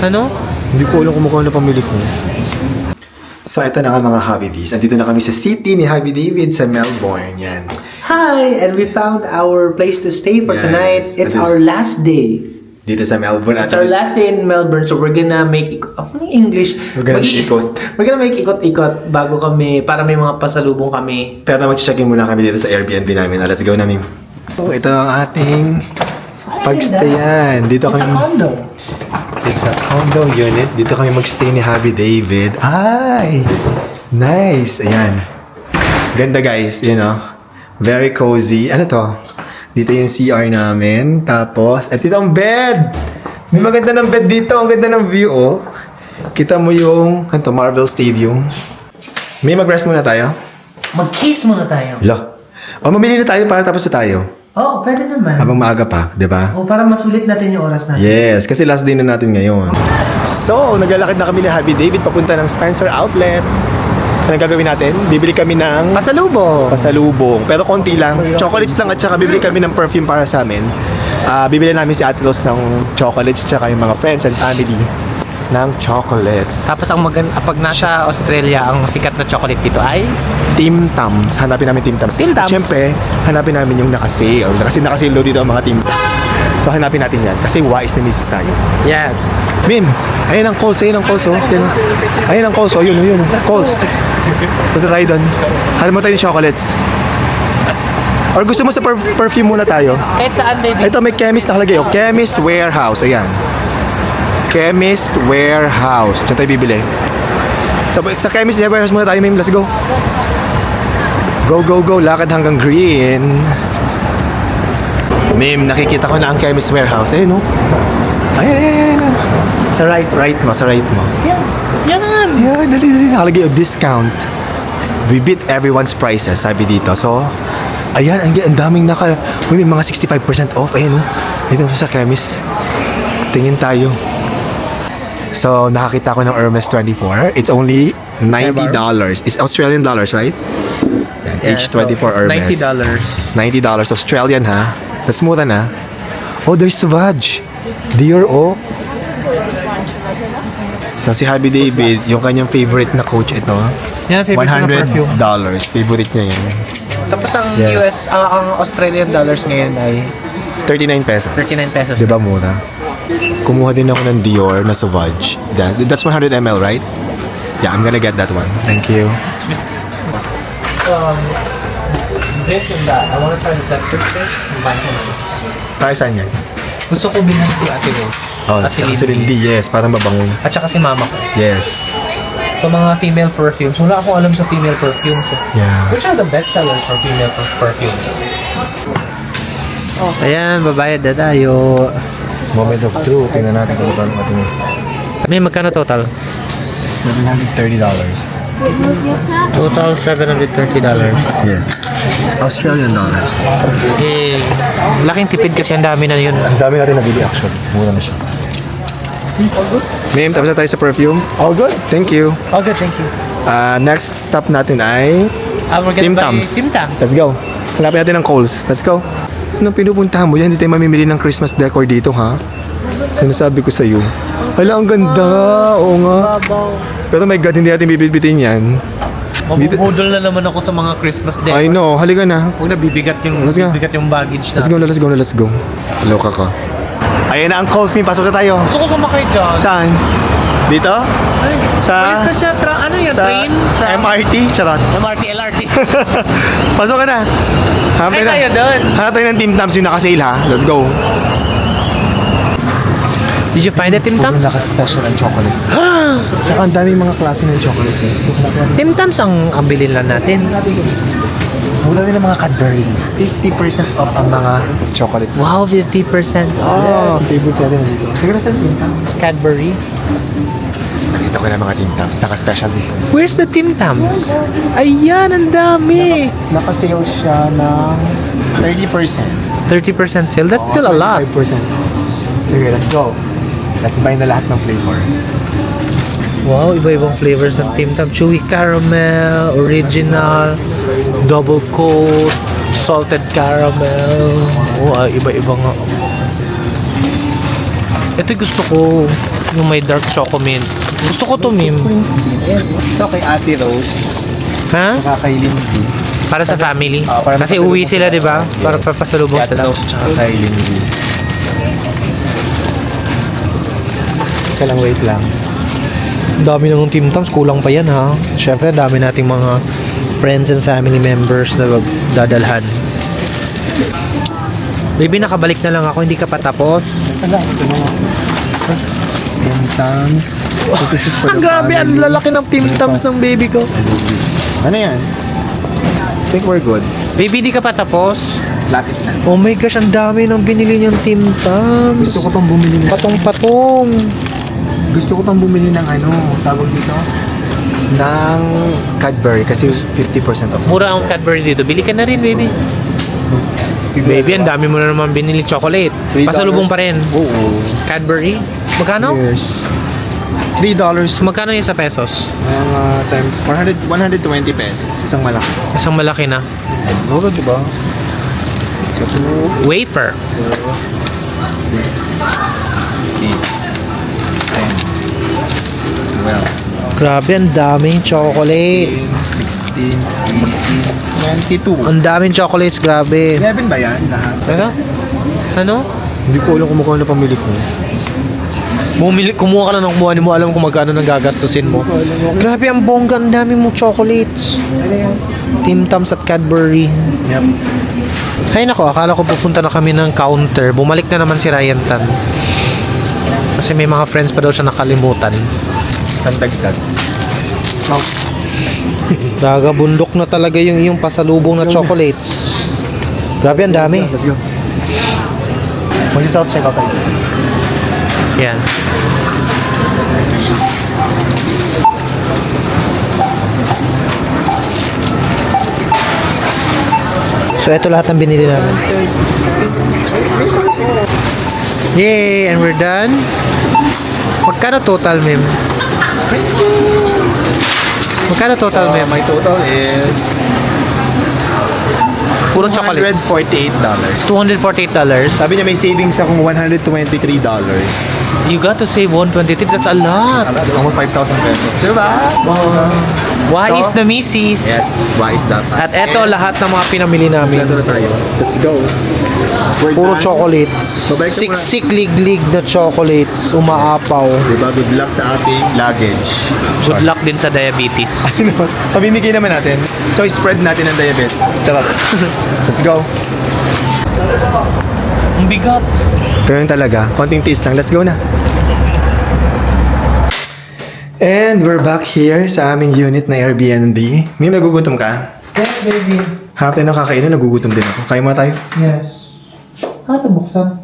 Ano? Hindi ko alam kung magkano pamili ko. So, ito na nga mga Habibis. Andito na kami sa city ni Happy David sa Melbourne. Yan. Hi! And we found our place to stay for Yes. tonight. It's Ito- our last day. Dito sa Melbourne. It's our last day in Melbourne, so we're gonna make oh, ano English. We're gonna Mag-i- ikot. We're gonna make ikot-ikot bago kami, para may mga pasalubong kami. Pero mag-check-in muna kami dito sa Airbnb namin. Ah, Let's go namin. So, ito ang ating pagstayan. Dito It's a kami... condo. It's a condo unit. Dito kami magstay ni Happy David. Ay! Nice! Ayan. Ganda guys, you know. Very cozy. Ano to? Dito yung CR namin. Tapos, eto dito ang bed! May maganda ng bed dito. Ang ganda ng view, oh. Kita mo yung, ano Marvel Stadium. May mag-rest muna tayo? Mag-kiss muna tayo. Lo. O, mamili na tayo para tapos na tayo. Oo, oh, pwede naman. Habang maaga pa, di ba? O, para masulit natin yung oras natin. Yes, kasi last day na natin ngayon. So, naglalakad na kami ni Happy David papunta ng Spencer Outlet. Ano gagawin natin? Bibili kami ng Pasalubong. pasalubong. Pero konti lang. Chocolates lang at saka bibili kami ng perfume para sa amin. Ah, bibili namin si Ate Los ng chocolates tsaka yung mga friends and family ng chocolates. Tapos ang magan ah, pag nasa Australia, ang sikat na chocolate dito ay Tim Tams. Hanapin namin Tim Tams. Tim Tams. At syempre, hanapin namin yung nakasale. Kasi nakasale daw dito ang mga Tim Tams. So hanapin natin yan. Kasi wise na misis tayo. Yes. Mim, ayun ang calls, ayun ang calls, oh. Ayun ang calls, oh. Yun, yun, calls. Punta tayo doon. Hanap mo tayo ng chocolates. Or gusto mo sa per- perfume muna tayo? Kahit saan, baby. Ito may chemist nakalagay, oh. Chemist Warehouse, ayan. Chemist Warehouse. Diyan tayo bibili. So, sa Chemist Warehouse muna tayo, Mim. Let's go. Go, go, go. Lakad hanggang green. Mim, nakikita ko na ang Chemist Warehouse. Ayun, oh. Ayan, ayan, ayan, ayan. Sa right, right mo, sa right mo. Yan. Yan. Yeah, dali, dali. Nakalagay yung discount. We beat everyone's prices, sabi dito. So, ayan, ang, ang daming naka... Uy, may mga 65% off. Ayan, oh. Dito sa chemist. Tingin tayo. So, nakakita ko ng Hermes 24. It's only $90. It's Australian dollars, right? Yan, H24 Hermes. $90. $90 Australian, ha? That's mura na. Oh, there's Savage. Dior, oh. So, si Happy David, yung kanyang favorite na coach ito. Yan, favorite ko na perfume. $100. Favorite niya yan. Tapos ang Yes. US, ah, ang Australian dollars ngayon ay 39 pesos. 39 pesos. Di ba mura? Kumuha din ako ng Dior na Sauvage. That, that's 100 ml, right? Yeah, I'm gonna get that one. Thank you. Um, this and that. I wanna try the tester fish. Combine ko na. Para saan yan? Gusto ko bilhin si Ate Rose. Oh, at si Lindy. Lindy, yes. Parang mabango. At saka si Mama ko. Yes. So mga female perfumes. Wala akong alam sa female perfumes. eh. Yeah. Which are the best sellers for female per- perfumes? Oh. Ayan, babayad na tayo. Moment of truth. Tingnan natin kung saan ating May magkano total? $730. Total $730. Yes. Australian dollars. Eh, laking tipid kasi ang dami na yun. Ang dami natin nabili actually. Mura na siya. Ma'am, tapos na tayo sa perfume. All good. Thank you. Okay, thank you. Ah, next stop natin ay Ah, we're Tim gonna buy Tams. Tim Tams. Let's go. Hanapin natin ng Coles. Let's go. Anong pinupuntahan mo yan? Hindi tayo mamimili ng Christmas decor dito, ha? Sinasabi ko sa'yo. Hala, ang ganda. Oo nga. Pero my God, hindi natin bibitbitin yan. Mabubudol na naman ako sa mga Christmas decors. I know. Halika na. Huwag na bibigat yung, Let's go. bibigat yung baggage na. Let's go na, let's go na, let's go. Loka ka. Ayan na ang Coles. May pasok na tayo. Gusto ko sumakay dyan. Saan? Dito? Ay, Sa- Basta siya, tra- ano yun, Sa train? Sa MRT? Charot. MRT, LRT. Pasok ka na. Hanap Ay, tayo doon. Hanap tayo ng Team Tams yung nakasale ha. Let's go. Did you find the Tim Tams? Naka-special ang chocolate. Tsaka ang daming mga klase ng chocolate. Tim Tams ang ang bilhin lang natin. Mura din ang mga Cadbury. 50% off ang mga chocolates. Wow, 50%. Oh, yes, favorite natin dito. Sige na sa Team Tams. Cadbury. Nakita ko na mga Team Tams. Naka-special din. Where's the Tim Tams? Ayan, ang dami. Naka-sale siya ng 30%. 30% sale. That's still a lot. 5%. Sige, let's go. Let's buy na lahat ng flavors. Wow, iba-ibang flavors ng Tim Tam. Chewy caramel, original, double coat, salted caramel. Oh, ah, iba-iba nga. Ito yung gusto ko. Yung may dark choco mint. Gusto ko to, Mim. Ito kay Ate Rose. Ha? Saka kay Lindy. Para sa family. Ah, para Kasi uwi sila, di ba? Para papasalubong Ate sila. Rose tsaka kay Lindy. Teka lang, wait lang. Ang dami ng Team Tams. Kulang pa yan, ha? Siyempre, dami nating mga friends and family members na dadalhan. Baby, nakabalik na lang ako. Hindi ka pa tapos. Ala, ito na nga. Team Tams. So, this is for Ang grabe, ang lalaki ng Team Tams ng baby ko. Ano yan? I think we're good. Baby, di ka pa tapos? Lapit na. Oh my gosh, ang dami ng binili niyong Team Tams. Gusto ko pang bumili ng... Patong-patong. Gusto ko pang bumili ng ano, tawag dito? Ng Cadbury kasi 50% off. Mura ang Cadbury dito. Bili ka na rin, baby. Baby, ang dami mo na naman binili chocolate. Pasalubong pa rin. Oo. Cadbury? Magkano? Yes. $3 dollars Magkano yun sa pesos? mga times 400, 120 pesos. Isang malaki. Isang malaki na. Oo, di ba? So, 2, Wafer. 10, 12, Grabe, ang daming chocolates. 16, 18, 22. Ang daming chocolates, grabe. 11 ba yan lahat? Ano? Ano? Hindi ko alam kung magkano pamili ko. Bumili, kumuha ka na ng kumuha, hindi mo alam kung magkano nang gagastusin mo. Grabe, ang bongga, ang dami mong chocolates. Tim Tams at Cadbury. Yep. Ay nako, akala ko pupunta na kami ng counter. Bumalik na naman si Ryan Tan. Kasi may mga friends pa daw siya nakalimutan. Tandagdag. Daga bundok na talaga yung iyong pasalubong na chocolates. Grabe, ang dami. Let's go. Mag-self-check out tayo. Yan. So, ito lahat ng binili namin. Yay! And we're done. Magkano total, ma'am? Magkano total, So, ma'am? my total is Puro chocolate. $148. $248. Sabi niya may savings akong $123. You got to save 123. That's a lot. Almost 5,000 pesos. Diba? Wise So, na misis. Yes, wise dapat. At eto lahat ng mga pinamili namin. Ito na tayo. Let's go. We're Puro done. chocolates. So, balik ka muna. Siksik liglig na chocolates. Umaapaw. Diba? Good luck sa ating luggage. Good luck din sa diabetes. Ano? Pamimigay naman natin. So, spread natin ang diabetes. Charot. Let's go. Ang bigat. Ganun talaga. Konting taste lang. Let's go na. And we're back here sa aming unit na Airbnb. May nagugutom ka? Yes, baby. Harap tayo ng kakainin, nagugutom din ako. Kaya mo tayo? Yes. Kata buksan.